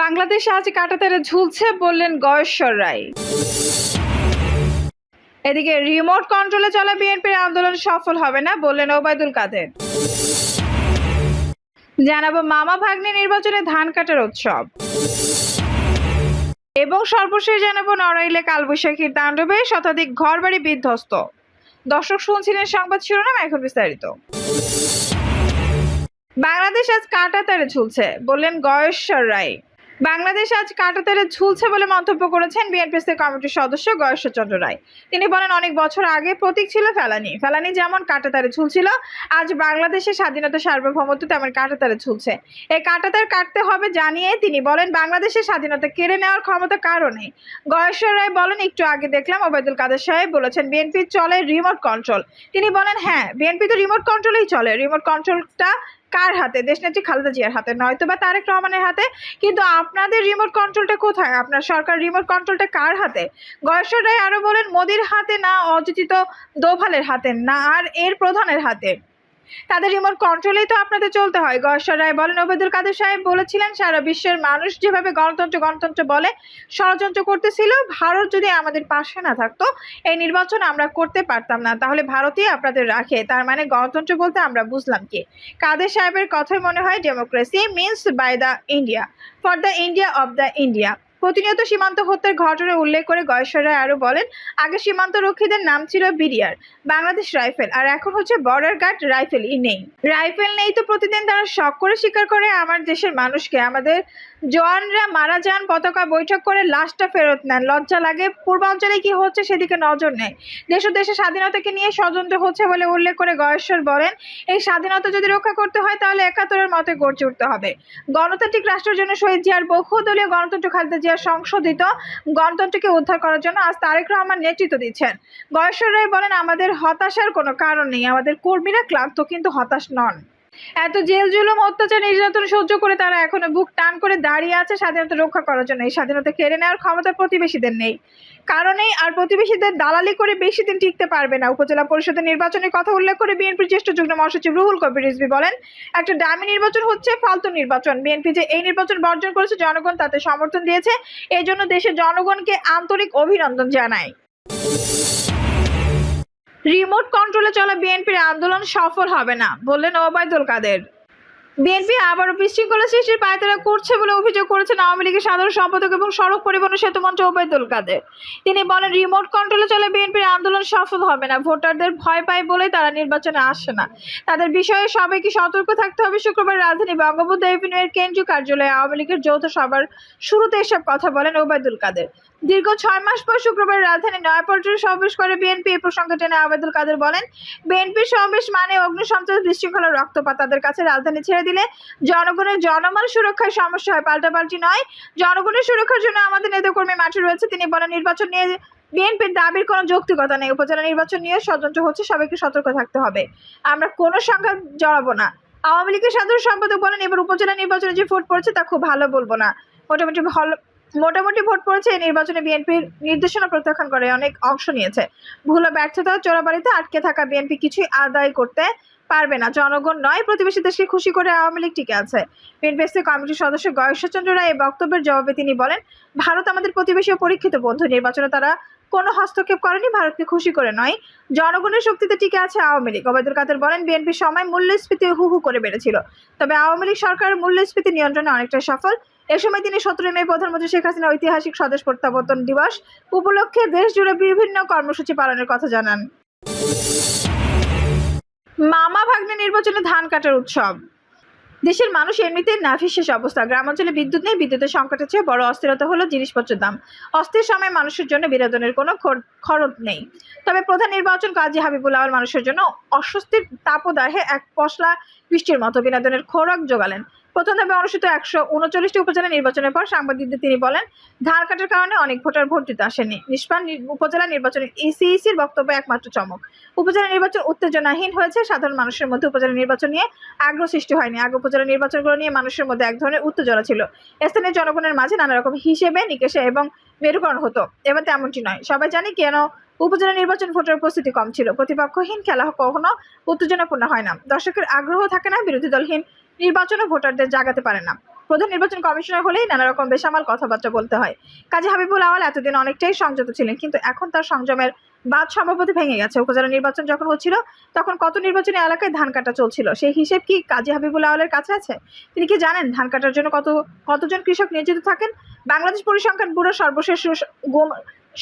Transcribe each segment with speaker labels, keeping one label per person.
Speaker 1: বাংলাদেশ আজ কাটাতারে ঝুলছে বললেন গয়েশ্বর রায়। এদিকে রিমোট কন্ট্রোলে চলা বিএনপির আন্দোলন সফল হবে না বললেন ওবায়দুল কাদের। জানাব মামা ভাগ্নে নির্বাচনে ধান কাটার উৎসব। এবং সর্বশেষ জানাব নড়াইলে কালবৈশাখীর তাণ্ডবে শতাধিক ঘরবাড়ি বিধ্বস্ত। দর্শক শুনছিলেন সংবাদ শিরোনাম, এখন বিস্তারিত। বাংলাদেশ আজ কাটাতারে ঝুলছে, বললেন গয়েশ্বর রায়। বাংলাদেশ আজ কাটাতারে ঝুলছে বলে মন্তব্য করেছেন বিএনপিসি কমিটির সদস্য গয়েশ্বর চন্দ্র রায়। তিনি বলেন, অনেক বছর আগে প্রতীক ছিল ফেলানি। ফেলানি যেমন কাটাতারে ঝুলছিল, আজ বাংলাদেশের স্বাধীনতা সার্বভৌমত্ব তেমন কাটাতারে ঝুলছে। এই কাটাতার কাটতে হবে জানিয়ে তিনি বলেন, বাংলাদেশের স্বাধীনতা কেড়ে নেওয়ার ক্ষমতা কারণে গয়েশ্বর রায় বলেন, একটু আগে দেখলাম ওবায়দুল কাদের সাহেব বলেছেন, বিএনপি চলে রিমোট কন্ট্রোল। তিনি বলেন হ্যাঁ বিএনপি তো রিমোট কন্ট্রোলেই চলে। রিমোট কন্ট্রোলটা কার হাতে? দেশনেত্রী খালেদা জিয়ার হাতে নয়তো বা তারেক রহমানের হাতে? কিন্তু আপনাদের রিমোট কন্ট্রোলটা কোথায়? আপনার সরকার রিমোট কন্ট্রোলটা কার হাতে? গয়েশ্বর রায় আরও বলেন, মোদির হাতে না অযোচিত দোভালের হাতে, না আর এর প্রধানের হাতে? তাদের রিমোট কন্ট্রোলেই তো আপনাদের চলতে হয়। গয়েশ্বর রায় বলেন ওবেদুল কাদের সাহেব বলেছিলেন, সারা বিশ্বের মানুষ যেভাবে গণতন্ত্র গণতন্ত্র বলে, ষড়যন্ত্র করতেছিল, ভারত যদি আমাদের পাশে না থাকতো, এই নির্বাচন আমরা করতে পারতাম না। তাহলে ভারতই আপনাদের রাখে। তার মানে গণতন্ত্র বলতে আমরা বুঝলাম কি? কাদের সাহেবের কথাই মনে হয় democracy means by the India for the India of the India প্রতিনিয়ত সীমান্ত হত্যার ঘটনা উল্লেখ করে গয়েশ্বর রায় আরও বলেন, আগে সীমান্ত রক্ষীদের নাম ছিল বিরিয়ার বাংলাদেশ রাইফেল, আর এখন হচ্ছে বর্ডার গার্ড রাইফেল ই নেই। রাইফেল নেই তো প্রতিদিন তারা শখ করে স্বীকার করে, আমার দেশের মানুষকে, আমাদের জওয়ানরা মারা যান, পতাকা বৈঠক করে লাশটা ফেরত নেন। লজ্জা লাগে। পূর্বাঞ্চলে কি হচ্ছে সেদিকে নজর নেয় দেশ ও দেশের স্বাধীনতাকে নিয়ে ষড়যন্ত্র হচ্ছে বলে উল্লেখ করে গয়েশ্বর বলেন, এই স্বাধীনতা যদি রক্ষা করতে হয় তাহলে একাত্তরের মতে গড়ে উঠতে হবে। গণতান্ত্রিক রাষ্ট্রের জন্য শহীদ জিয়ার বহুদলীয় গণতন্ত্র খালেদা জিয়ার সংশোধিত গণতন্ত্রকে উদ্ধার করার জন্য আজ তারেক রহমান নেতৃত্ব দিচ্ছেন। গয়েশ্বর রায় বলেন, আমাদের হতাশার কোনো কারণ নেই। আমাদের কর্মীরা ক্লান্ত কিন্তু হতাশ নন। এত জেল জুলুম, অত্যাচার, নির্যাতন সহ্য করে তারা এখনও বুক টান করে দাঁড়িয়ে আছে স্বাধীনতা রক্ষা করার জন্য। এই স্বাধীনতা কেড়ে নেওয়ার ক্ষমতা প্রতিবেশীদের নেই। কারণেই আর প্রতিবেশীদের দালালি করে বেশি দিন টিকতে পারবে না। উপজেলা পরিষদের নির্বাচনের কথা উল্লেখ করে বিএনপির জ্যেষ্ঠ যুগ্ম মহাসচিব রুহুল কবির রিজবি বলেন, একটা ডামি নির্বাচন হচ্ছে ফালতু নির্বাচন। বিএনপি যে এই নির্বাচন বর্জন করেছে, জনগণ তাতে সমর্থন দিয়েছে। এই জন্য দেশের জনগণকে আন্তরিক অভিনন্দন জানায়। রিমোট কন্ট্রোলে চলা বিএনপির আন্দোলন সফল হবে না, বললেন ওবায়দুল কাদের। বিএনপি আবারও বিশৃঙ্খলা সৃষ্টির পায়তারা করছে বলে অভিযোগ করেছেন আওয়ামী লীগের সাধারণ সম্পাদক এবং সড়ক পরিবহন সেতুমন্ত্রী ওবায়দুল কাদের। তিনি বলেন, রিমোট কন্ট্রোলে চলে বিএনপির আন্দোলন সফল হবে না, ভোটারদের ভয় পায় বলে তারা নির্বাচনে আসে না। তাদের বিষয়ে সবাইকে সতর্ক থাকতে হবে। শুক্রবার রাজধানী বঙ্গবন্ধু এভিনিউয়ের কেন্দ্রীয় কার্যালয়ে আওয়ামী লীগের যৌথ সভার শুরুতে এসব কথা বলেন ওবায়দুল কাদের। দীর্ঘ ছয় মাস পর শুক্রবার রাজধানী নয়াপল্টনে সমাবেশ করে বিএনপি। এই প্রসঙ্গে টেনে আবেদুল কাদের বলেন বিএনপির সমাবেশ মানে অগ্নিসন্ত্রাস, বিশৃঙ্খলা, রক্তপাত। তাদের কাছে রাজধানী ছেড়ে দিলে জনগণের জনমাল সুরক্ষায় সমস্যা হয়। পাল্টাপাল্টি নয়, জনগণের সুরক্ষার জন্য আমাদের নেতাকর্মী মাঠে রয়েছে। তিনি বলেন, নির্বাচন নিয়ে বিএনপির দাবির কোনো যৌক্তিকতা নেই। উপজেলা নির্বাচন নিয়ে ষড়যন্ত্র হচ্ছে, সবাইকে সতর্ক থাকতে হবে। আমরা কোনো সংখ্যা জড়াবো না। আওয়ামী লীগের সাধারণ সম্পাদক বলেন, এবার উপজেলা নির্বাচনে যে ভোট পড়ছে তা খুব ভালো বলব না। মোটামুটি ভালো মোটামুটি ভোট পড়েছে, এই নির্বাচনে বিএনপির নির্দেশনা প্রত্যাখ্যান করে অনেক অংশ নিয়েছে। ভুল ব্যর্থতা চোরাবাড়িতে আটকে থাকা বিএনপি কিছুই আদায় করতে পারবে না। জনগণ নয়, প্রতিবেশী দেশকে খুশি করে আওয়ামী লীগ টিকে আছে। বিএনপিএসসি কমিটির সদস্য গয়েশ্বরচন্দ্র রায় এই বক্তব্যের জবাবে তিনি বলেন, ভারত আমাদের প্রতিবেশী ও পরীক্ষিত বন্ধু। নির্বাচনে তারা কোনো হস্তক্ষেপ করেনি, ভারতকে খুশি করে নয়। জনগণের শক্তিতে টিকে আছে আওয়ামী লীগ। ওবায়দুল কাদের বলেন, বিএনপির সময় মূল্যস্ফীতি হু হু করে বেড়েছিল। তবে আওয়ামী লীগ সরকার মূল্যস্ফীতি নিয়ন্ত্রণে অনেকটা সফল। এ সময় তিনি সতেরোই মে প্রধানমন্ত্রী শেখ হাসিনা ঐতিহাসিক স্বদেশ প্রত্যাবর্তন দিবস উপলক্ষে দেশ জুড়ে বিভিন্ন কর্মসূচি পালনের কথা জানান। মামা ভাগ্নে নির্বাচনে ধান কাটার উৎসব। দেশের মানুষ এমনিতেই নাভির শেষ অবস্থা। গ্রামাঞ্চলে বিদ্যুৎ নেই, বিদ্যুতের সংকটের চেয়ে বড় অস্থিরতা হলো জিনিসপত্রের দাম। অস্থির সময় মানুষের জন্য বিনোদনের কোনো খর- খরচ নেই। তবে প্রধান নির্বাচন কাজী হাবিবুল আওয়াল মানুষের জন্য অস্বস্তির তাপদাহে এক পশলা বৃষ্টির মতো বিনোদনের খোরাক জোগালেন। প্রথম ধাপে অনুষ্ঠিত একশো উনচল্লিশটি উপজেলা নির্বাচনের পর সাংবাদিকদের তিনি বলেন ধার কাটার কারণে অনেক ভোটার ভোট দিতে আসেনি নিষ্পান উপজেলা নির্বাচনে ইসিইসির বক্তব্য একমাত্র চমক। উপজেলা নির্বাচন উত্তেজনাহীন হয়েছে, সাধারণ মানুষের মধ্যে উপজেলা নির্বাচন নিয়ে আগ্রহ সৃষ্টি হয়নি। আগে উপজেলা নির্বাচনগুলো নিয়ে মানুষের মধ্যে এক ধরনের উত্তেজনা ছিল। স্থানীয় জনগণের মাঝে নানা রকম হিসেবে নিকেশে এবং মেরুকরণ হতো। এবার তেমনটি নয়। সবাই জানি কেন উপজেলা নির্বাচন ভোটের উপস্থিতি কম ছিল। প্রতিপক্ষহীন খেলা কখনো উত্তেজনাপূর্ণ হয় না। দর্শকের আগ্রহ থাকে না, বিরোধী দলহীন নির্বাচনে ভোটারদের জাগাতে পারে না। প্রধান নির্বাচন কমিশনার হলেই নানা রকম বেসামাল কথাবার্তা বলতে হয়। কাজী হাবিবুল আওয়াল এতদিন অনেকটাই সংযত ছিলেন, কিন্তু এখন তার সংযমের বাদ সম্ভবত ভেঙে গেছে। উপজেলা নির্বাচন যখন হচ্ছিল, তখন কত নির্বাচনী এলাকায় ধান কাটা চলছিল? সেই হিসেব কি কাজী হাবিবুল আওয়ালের কাছে আছে? তিনি কি জানেন ধান কাটার জন্য কত, কতজন কৃষক নিয়োজিত থাকেন? বাংলাদেশ পরিসংখ্যান ব্যুরো সর্বশেষ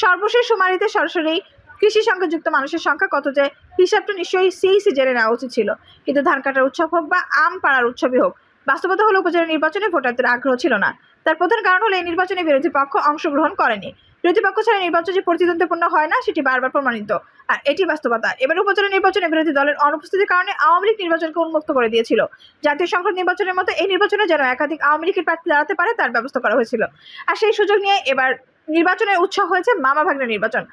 Speaker 1: সর্বশেষ শুমারিতে সরাসরি কৃষি সঙ্গে যুক্ত মানুষের সংখ্যা কত যে হিসাবটা নিশ্চয়ই সিইসি জেনে নেওয়া উচিত ছিল। কিন্তু ধান কাটার উৎসব হোক বা আম পাড়ার উৎসবই হোক, বাস্তবতা হলো উপজেলা নির্বাচনে ভোটারদের আগ্রহ ছিল না। তার প্রধান কারণ হলো এই নির্বাচনে বিরোধী পক্ষ অংশগ্রহণ করেনি। বিরোধী পক্ষ ছাড়া নির্বাচন যে প্রতিদ্বন্দ্বীপূর্ণ হয় না, সেটি বারবার প্রমাণিত। আর এটি বাস্তবতা। এবার উপজেলা নির্বাচনে বিরোধী দলের অনুপস্থিতির কারণে আওয়ামী লীগ নির্বাচনকে উন্মুক্ত করে দিয়েছিল। জাতীয় সংসদ নির্বাচনের মতো এই নির্বাচনে যেন একাধিক আওয়ামী লীগের প্রার্থী দাঁড়াতে পারে, তার ব্যবস্থা করা হয়েছিল। আর সেই সুযোগ নিয়ে এবার নির্বাচনের উৎসাহ হয়েছে মামা ভাগ্নে নির্বাচন।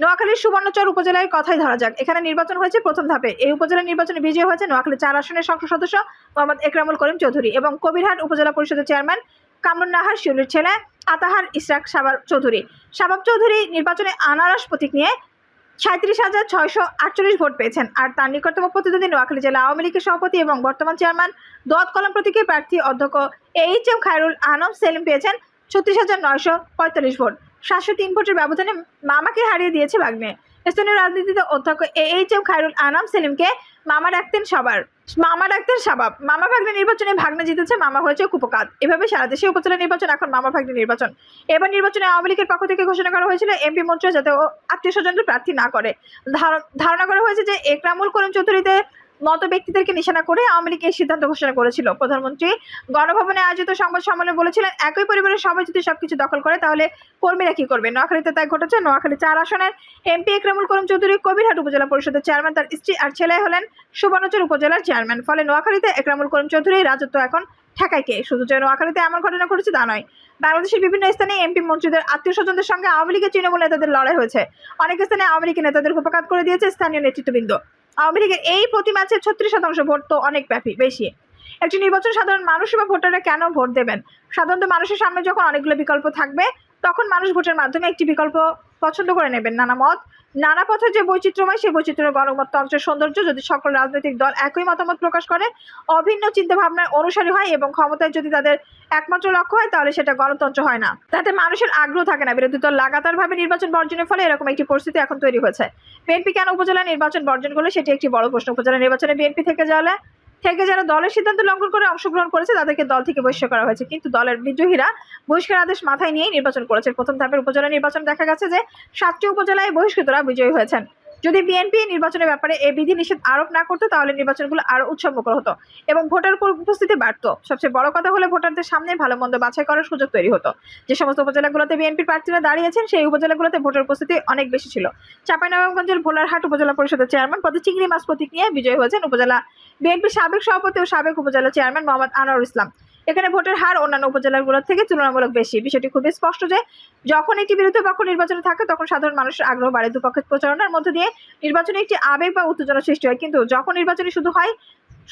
Speaker 1: নোয়াখালীর সুবর্ণচর উপজেলার কথাই ধরা যাক। এখানে নির্বাচন হয়েছে প্রথম ধাপে। এই উপজেলা নির্বাচনে বিজয়ী হয়েছে নোয়াখালী চার আসনের সংসদ সদস্য মোহাম্মদ একরামুল করিম চৌধুরী এবং কবিরহাট উপজেলা পরিষদের চেয়ারম্যান কামরুন নাহার শিউলির ছেলে আতাহার ইসরাক সাবার চৌধুরী। শাবাব চৌধুরী নির্বাচনে আনারস প্রতীক নিয়ে সাঁত্রিশ হাজার ছয়শো আটচল্লিশ ভোট পেয়েছেন। আর তার নিকটতম প্রতিদ্বন্দ্বী নোয়াখালী জেলা আওয়ামী লীগের সভাপতি এবং বর্তমান চেয়ারম্যান দোয়াত কলম প্রতীকের প্রার্থী অধ্যক্ষ এইচ এম খায়রুল আনম সেলিম পেয়েছেন ছত্রিশ হাজার নয়শো পঁয়তাল্লিশ ভোট। সাতশো তিন ভোটের ব্যবধানে মামাকে হারিয়ে দিয়েছে ভাগ্নে স্থানীয় রাজনীতিতে অধ্যক্ষ A H M Khairul Anam সেলিমকে মামা ডাকতেন সবার মামা ডাকতেন সাবাব মামা ভাগ্নে নির্বাচনে ভাগ্নে জিতেছে, মামা হয়েছে কুপকাত। এভাবে সারা দেশে উপজেলা নির্বাচন, এখন মামা ভাগ্নে নির্বাচন। এবার নির্বাচনে আওয়ামী লীগের পক্ষ থেকে ঘোষণা করা হয়েছিল, এমপি মন্ত্রী যাতে আত্মীয় স্বজনদের প্রার্থী না করে। ধার- ধারণা করা হয়েছে যে একরামুল করিম চৌধুরীতে মতো ব্যক্তিদেরকে নিশানা করে আওয়ামী লীগ এই সিদ্ধান্ত ঘোষণা করেছিল। প্রধানমন্ত্রী গণভবনে আয়োজিত সংবাদ সম্মেলনে বলেছিলেন, একই পরিবারের সবাই যদি সবকিছু দখল করে, তাহলে কর্মীরা কি করবে? নোয়াখালীতে তাই ঘটেছে। নোয়াখালী চার আসনের এমপি একরামুল করিম চৌধুরী কবিরহাট উপজেলা পরিষদের চেয়ারম্যান। তার স্ত্রী আর ছেলে হলেন সুবর্ণচর উপজেলার চেয়ারম্যান। ফলে নোয়াখালীতে একরামুল করিম চৌধুরীর রাজত্ব এখন ঠেকায় কে? শুধু যে নোয়াখালীতে এমন ঘটনা ঘটেছে তা নয়, বাংলাদেশের বিভিন্ন স্থানে এমপি মন্ত্রীদের আত্মীয় স্বজনদের সঙ্গে আওয়ামী লীগের তৃণমূল নেতাদের লড়াই হয়েছে। অনেক স্থানে আওয়ামী লীগের নেতাদের উপকাত করে দিয়েছে স্থানীয় নেতৃত্ববৃন্দ। আওয়ামী লীগের এই প্রতি ম্যাচে ছত্রিশ শতাংশ ভোট তো অনেক ব্যাপী বেশি। একটি নির্বাচন সাধারণ মানুষ বা ভোটাররা কেন ভোট দেবেন? সাধারণত মানুষের সামনে যখন অনেকগুলো বিকল্প থাকবে, তখন মানুষ ভোটের মাধ্যমে একটি বিকল্প পছন্দ করে নেবেন নানা মত। নানা পথে যে বৈচিত্র্যময়, সেই বৈচিত্র্য গণমতন্ত্রের সৌন্দর্য যদি সকল রাজনৈতিক দল একই মতামত প্রকাশ করে, অভিন্ন চিন্তাভাবনার অনুসারী হয় এবং ক্ষমতায় যদি তাদের একমাত্র লক্ষ্য হয়, তাহলে সেটা গণতন্ত্র হয় না। তাতে মানুষের আগ্রহ থাকে না। বিরোধী দল লাগাতারভাবে নির্বাচন বর্জনের ফলে এরকম একটি পরিস্থিতি এখন তৈরি হয়েছে। বিএনপি কেন উপজেলা নির্বাচন বর্জন করলে, সেটি একটি বড় প্রশ্ন। উপজেলা নির্বাচনে বিএনপি থেকে যাওয়া থেকে যারা দলের সিদ্ধান্ত লঙ্ঘন করে অংশগ্রহণ করেছে, তাদেরকে দল থেকে বহিষ্কার করা হয়েছে। কিন্তু দলের বিদ্রোহীরা বহিষ্কার আদেশ মাথায় নিয়েই নির্বাচন করেছে প্রথম ধাপের উপজেলা নির্বাচন দেখা গেছে যে, সাতটি উপজেলায় বহিষ্কৃতরা বিজয়ী হয়েছেন। যদি বিএনপি নির্বাচনের ব্যাপারে এই বিধি নিষেধ আরোপ না করতো, তাহলে নির্বাচনগুলো আরও উৎসবমুখর হতো এবং ভোটার উপ- উপস্থিতি বাড়তো। সবচেয়ে বড় কথা হলো ভোটারদের সামনে ভালো মন্দ বাছাই করার সুযোগ তৈরি হতো। যে সমস্ত উপজেলাগুলোতে বিএনপির প্রার্থীরা দাঁড়িয়েছেন সেই উপজেলাগুলোতে ভোটার উপস্থিতি অনেক বেশি ছিল। চাঁপাইনবাবগঞ্জের ভোলারহাট উপজেলা পরিষদের চেয়ারম্যান পদে চিংড়ি মাছ প্রতীক নিয়ে বিজয়ী হয়েছেন উপজেলা বিএনপির সাবেক সভাপতি ও সাবেক উপজেলা চেয়ারম্যান মোহাম্মদ আনোয়ার ইসলাম। এখানে ভোটের হার অন্যান্য উপজেলাগুলোর থেকে তুলনামূলক বেশি। বিষয়টি খুবই স্পষ্ট যে, যখন একটি বিরোধী পক্ষ নির্বাচনে থাকে, তখন সাধারণ মানুষের আগ্রহ বাড়ে দুপক্ষের প্রচারণার মধ্য দিয়ে নির্বাচনে একটি আবেগ বা উত্তেজনা সৃষ্টি হয়। কিন্তু যখন নির্বাচনে শুধু হয়,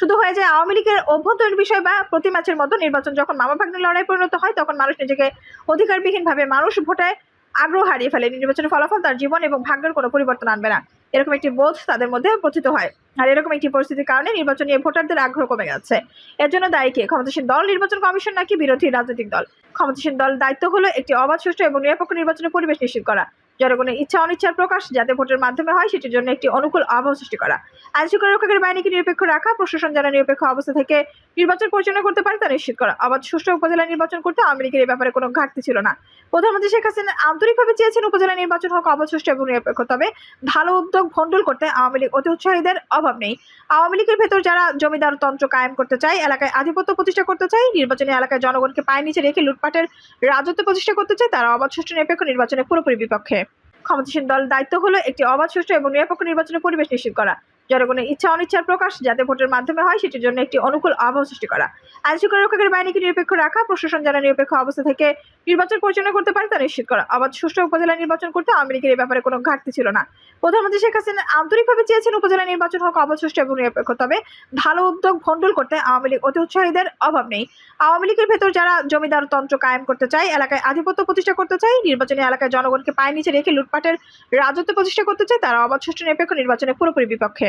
Speaker 1: শুধু হয়ে যায় আওয়ামী লীগের অভ্যন্তরীণ বিষয় বা প্রতি ম্যাচের মতো নির্বাচন যখন মামা ভাগ্নের লড়াই পরিণত হয়, তখন মানুষ নিজেকে অধিকারবিহীনভাবে মানুষ ভোটে আগ্রহ হারিয়ে ফেলে। নির্বাচনের ফলাফল তার জীবন এবং ভাগ্যের কোনো পরিবর্তন আনবে না। এরকম একটি বোধ তাদের মধ্যে পতিত হয়। আর এরকম একটি পরিস্থিতির কারণে নির্বাচন নিয়ে ভোটারদের আগ্রহ কমে গেছে এর জন্য দায়ী কে? ক্ষমতাসীন দল, নির্বাচন কমিশন নাকি বিরোধী রাজনৈতিক দল? ক্ষমতাসীন দল দায়িত্ব হলো একটি অবাধ, সুষ্ঠু এবং নিরপেক্ষ নির্বাচনের পরিবেশ নিশ্চিত করা। জনগণের ইচ্ছা অনিচ্ছার প্রকাশ যাতে ভোটের মাধ্যমে হয়, সেটির জন্য একটি অনুকূল আবহাওয়া সৃষ্টি করা। আইন শৃঙ্খলা রক্ষকের বাহিনীকে নিরপেক্ষ রাখা, প্রশাসন যারা নিরপেক্ষ অবস্থা থেকে নির্বাচন পরিচালনা করতে পারে, তা নিশ্চিত করা। অবাধ সুষ্ঠু উপজেলা নির্বাচন করতে আওয়ামী লীগের ব্যাপারে কোনো ঘাটতি ছিল না। প্রধানমন্ত্রী শেখ হাসিনা আন্তরিকভাবে চেয়েছেন উপজেলা নির্বাচন হোক অবাধ সুষ্ঠু এবং নিরপেক্ষ। তবে ভালো উদ্যোগ ভণ্ডুল করতে আওয়ামী লীগ অতি উৎসাহীদের অভাব নেই। আওয়ামী লীগের ভেতর যারা জমিদার তন্ত্র কায়েম করতে চায়, এলাকায় আধিপত্য প্রতিষ্ঠা করতে চায়, নির্বাচনী এলাকায় জনগণকে পায়ে নিচে রেখে লুটপাটের রাজত্ব প্রতিষ্ঠা করতে চায়, তারা অবাধ সুষ্ঠু নিরপেক্ষ নির্বাচনের পুরোপুরি বিপক্ষে। ক্ষমতাসীন দল দায়িত্ব হলো একটি অবাধ সুষ্ঠু এবং নিরপেক্ষ নির্বাচনের পরিবেশ নিশ্চিত করা। জনগণের ইচ্ছা অনিচ্ছার প্রকাশ যাতে ভোটের মাধ্যমে হয়, সেটির জন্য একটি অনুকূল আবহাওয়া সৃষ্টি করা। আইন শৃঙ্খলা রক্ষকের বাহিনীকে নিরপেক্ষ রাখা, প্রশাসন যারা নিরপেক্ষ অবস্থা থেকে নির্বাচন পরিচালনা করতে পারে, তা নিশ্চিত করা। অবাধ সুষ্ঠু উপজেলা নির্বাচন করতে আওয়ামী লীগের এই ব্যাপারে কোনো ঘাটতি ছিল না। প্রধানমন্ত্রী শেখ হাসিনা আন্তরিকভাবে চেয়েছেন উপজেলা নির্বাচন হোক অবাধ সুষ্ঠু এবং নিরপেক্ষ। তবে ভালো উদ্যোগ ভণ্ডুল করতে আওয়ামী লীগ অতি উৎসাহীদের অভাব নেই। আওয়ামী লীগের ভেতর যারা জমিদার তন্ত্র কায়েম করতে চায়, এলাকায় আধিপত্য প্রতিষ্ঠা করতে চায়, নির্বাচনী এলাকায় জনগণকে পায়ে নিচে রেখে লুটপাটের রাজত্ব প্রতিষ্ঠা করতে চায়, তারা অবাধ সুষ্ঠু নিরপেক্ষ নির্বাচনের পুরোপুরি বিপক্ষে।